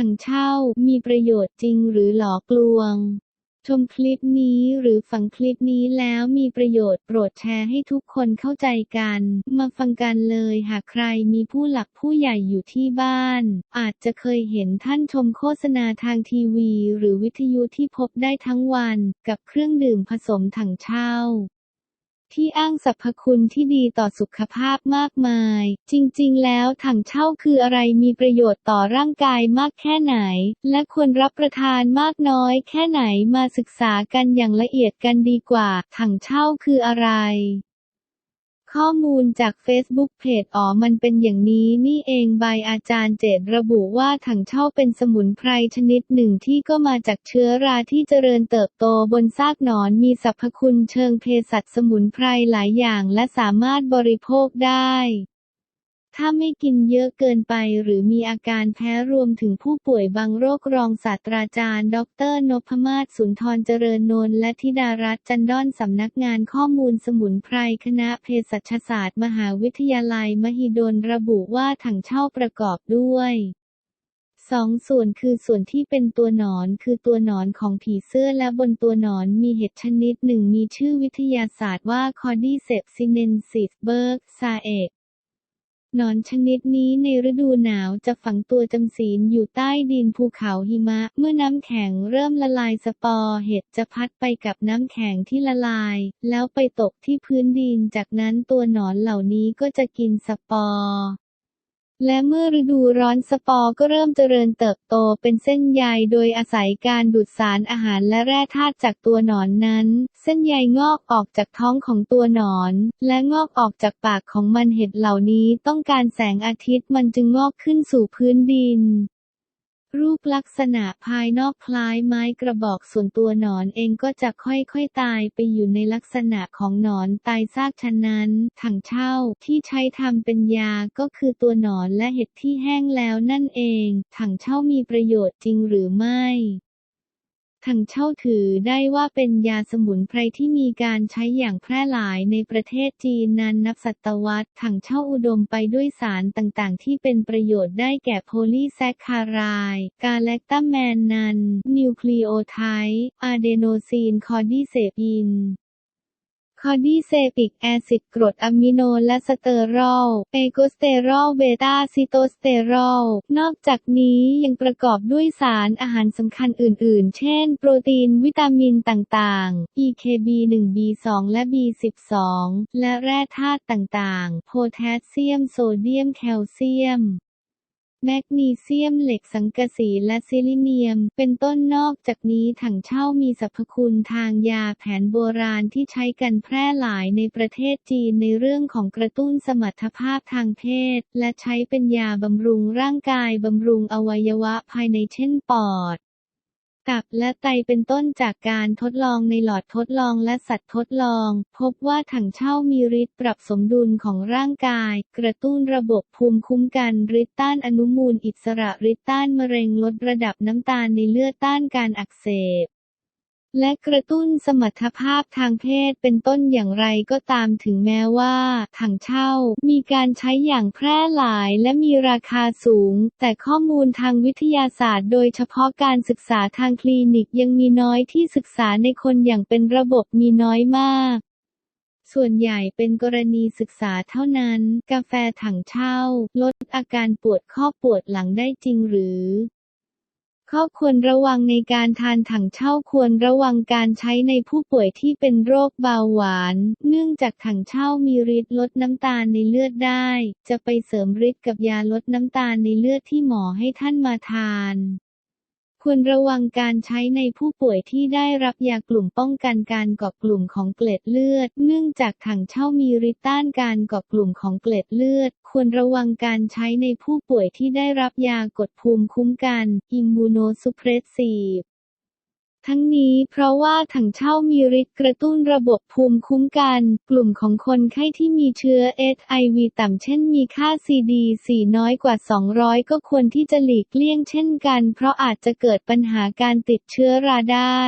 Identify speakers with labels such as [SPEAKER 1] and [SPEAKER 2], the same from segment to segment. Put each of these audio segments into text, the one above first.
[SPEAKER 1] ถังเช่ามีประโยชน์จริงหรือหลอกลวง ชมคลิปนี้หรือฟังคลิปนี้แล้วมีประโยชน์โปรดแชร์ให้ทุกคนเข้าใจกัน มาฟังกันเลยหากใครมีผู้หลักผู้ใหญ่อยู่ที่บ้าน อาจจะเคยเห็นท่านชมโฆษณาทางทีวี หรือวิทยุที่พบได้ทั้งวัน กับเครื่องดื่มผสมถังเช่า ที่อ้างสรรพคุณที่ดีต่อสุขภาพมากมาย จริงๆ แล้วถังเช่าคืออะไรมีประโยชน์ต่อร่างกายมากแค่ไหน และควรรับประทานมากน้อยแค่ไหนมาศึกษากันอย่างละเอียดกันดีกว่า ถังเช่าคืออะไร ข้อมูลจาก Facebook เพจอ๋อมันเป็นอย่างนี้นี่เองใบอาจารย์เจตระบุว่าถังเช่าเป็นสมุนไพรชนิดหนึ่งที่ก็มาจากเชื้อราที่เจริญเติบโตบนซากหนอนมีสรรพคุณเชิงเภสัชสมุนไพรหลายอย่างและสามารถบริโภคได้ ถ้าไม่กินเยอะเกินไปหรือมีอาการแพ้รวมถึงผู้ป่วยบางโรครองศาสตราจารย์ดอกเตอรนพมาศสุนทรเจริญนนท์และธิดารัตน์จันดอนสำนักงานข้อมูลสมุนไพรคณะเภสัชศาสตร์ มหาวิทยาลัยมหิดลระบุว่าถังเช่าประกอบด้วยสองส่วนคือส่วนที่เป็นตัวหนอนคือตัวหนอนของผีเสื้อและบนตัวหนอนมีเห็ดชนิดหนึ่งมีชื่อวิทยาศาสตร์ว่า Cordyceps sinensis เบิร์กซาเอก นอนชนิดนี้ในฤดูหนาวจะฝังตัวจำศีลอยู่ใต้ดินภูเขาหิมะ เมื่อน้ำแข็งเริ่มละลายสปอร์เห็ดจะพัดไปกับน้ำแข็งที่ละลาย แล้วไปตกที่พื้นดินจากนั้นตัวหนอนเหล่านี้ก็จะกินสปอร์ และเมื่อฤดูร้อนสปอร์ก็เริ่มเจริญเติบโตเป็นเส้นใยโดยอาศัยการดูดสารอาหารและแร่ธาตุจากตัวหนอนนั้น เส้นใยงอกออกจากท้องของตัวหนอน และงอกออกจากปากของมันเห็ดเหล่านี้ต้องการแสงอาทิตย์มันจึงงอกขึ้นสู่พื้นดิน รูปลักษณะภายนอกคล้ายไม้กระบอกส่วนตัวหนอนเองก็จะค่อยๆตายไปอยู่ในลักษณะของหนอนตายซากฉะนั้น ถังเช่าที่ใช้ทำเป็นยาก็คือตัวหนอนและเห็ดที่แห้งแล้วนั่นเอง ถังเช่ามีประโยชน์จริงหรือไม่ ถังเช่าถือได้ว่าเป็นยาสมุนไพรที่มีการใช้อย่างแพร่หลายในประเทศจีนนานนับศตวรรษ ถังเช่าอุดมไปด้วยสารต่างๆ ที่เป็นประโยชน์ได้แก่โพลีแซคคาไรด์กาแลคตาแมนนัน นิวคลีโอไทด์อะเดโนซีนคอร์ดิเซปิน คอร์ดิเซปิกแอซิดกรดอะมิโนและสเตอรอล เอโกสเตอรอล เบต้าซิโตสเตอรอล นอกจากนี้ยังประกอบด้วยสารอาหารสำคัญอื่นๆ เช่น โปรตีนวิตามินต่างๆ EKB1 B2 และ B12 และแร่ธาตุต่างๆ โพแทสเซียม โซเดียม แคลเซียม แมกนีเซียมเหล็กสังกะสีและซิลิเนียม เป็นต้นนอกจากนี้ถังเช่ามีสรรพคุณทางยาแผนโบราณที่ใช้กันแพร่หลายในประเทศจีนในเรื่องของกระตุ้นสมรรถภาพทางเพศ และใช้เป็นยาบำรุงร่างกายบำรุงอวัยวะภายในเช่นปอด ตับและไตเป็นต้นจากการทดลองในหลอดทดลองและสัตว์ทดลอง พบว่าถังเช่ามีฤทธิ์ปรับสมดุลของร่างกาย กระตุ้นระบบภูมิคุ้มกันฤทธิ์ต้านอนุมูลอิสระฤทธิ์ต้านมะเร็งลดระดับน้ำตาลในเลือดต้านการอักเสบ และกระตุ้นสมรรถภาพทางเพศเป็นต้นอย่างไรก็ตามถึงแม้ว่าถังเช่า มีการใช้อย่างแพร่หลายและมีราคาสูง แต่ข้อมูลทางวิทยาศาสตร์ โดยเฉพาะการศึกษาทางคลินิกยังมีน้อยที่ศึกษาในคนอย่างเป็นระบบมีน้อยมากส่วนใหญ่เป็นกรณีศึกษาเท่านั้น กาแฟถังเช่า ลดอาการปวดข้อปวดหลังได้จริงหรือ ข้อควรระวังในการทานถังเช่าควรระวังการใช้ในผู้ป่วยที่เป็นโรคเบาหวาน เนื่องจากถังเช่ามีฤทธิ์ลดน้ำตาลในเลือดได้ จะไปเสริมฤทธิ์กับยาลดน้ำตาลในเลือดที่หมอให้ท่านมาทาน ควรระวังการใช้ในผู้ป่วยที่ได้รับยากลุ่มป้องกันการก่อกลุ่มของเกล็ดเลือด เนื่องจากถังเช่ามีฤทธิ์ต้านการก่อกลุ่มของเกล็ดเลือด ควรระวังการใช้ในผู้ป่วยที่ได้รับยากดภูมิคุ้มกัน อิมมูโนซูเพรสซีฟ ทั้งนี้เพราะว่าถังเช่ามีฤทธิ์กระตุ้นระบบภูมิคุ้มกัน กลุ่มของคนไข้ที่มีเชื้อเอชไอวีต่ำเช่นมีค่า CD4 น้อยกว่า 200 ก็ควรที่จะหลีกเลี่ยงเช่นกัน เพราะอาจจะเกิดปัญหาการติดเชื้อราได้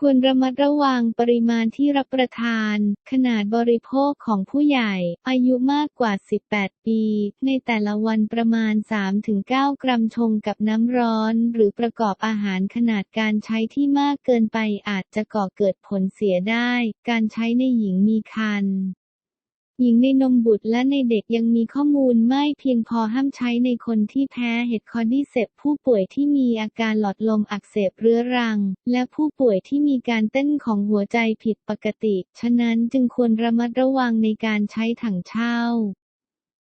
[SPEAKER 1] ควรระมัดระวังปริมาณที่รับประทาน ขนาดบริโภคของผู้ใหญ่ อายุมากกว่า 18 ปี ในแต่ละวันประมาณ 3-9 กรัมชงกับน้ำร้อน หรือประกอบอาหารขนาดการใช้ที่มากเกินไปอาจจะก่อเกิดผลเสียได้ การใช้ในหญิงมีครรภ์ หญิงในนมบุตรและในเด็กยังมีข้อมูลไม่เพียงพอห้ามใช้ในคนที่แพ้เห็ดคอร์ดิเซปผู้ป่วยที่มีอาการหลอดลมอักเสบเรื้อรัง และผู้ป่วยที่มีการเต้นของหัวใจผิดปกติ ฉะนั้นจึงควรระมัดระวังในการใช้ถังเช่า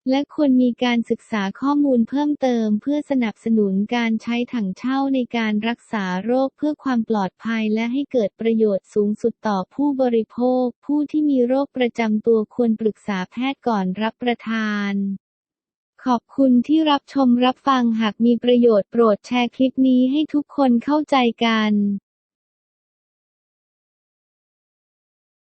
[SPEAKER 1] และควรมีการศึกษาข้อมูลเพิ่มเติม เพื่อสนับสนุนการใช้ถังเช่าในการรักษาโรคเพื่อความปลอดภัยและให้เกิดประโยชน์สูงสุดต่อผู้บริโภค ผู้ที่มีโรคประจำตัวควรปรึกษาแพทย์ก่อนรับประทาน ขอบคุณที่รับชมรับฟังหากมีประโยชน์โปรดแชร์คลิปนี้ให้ทุกคนเข้าใจกัน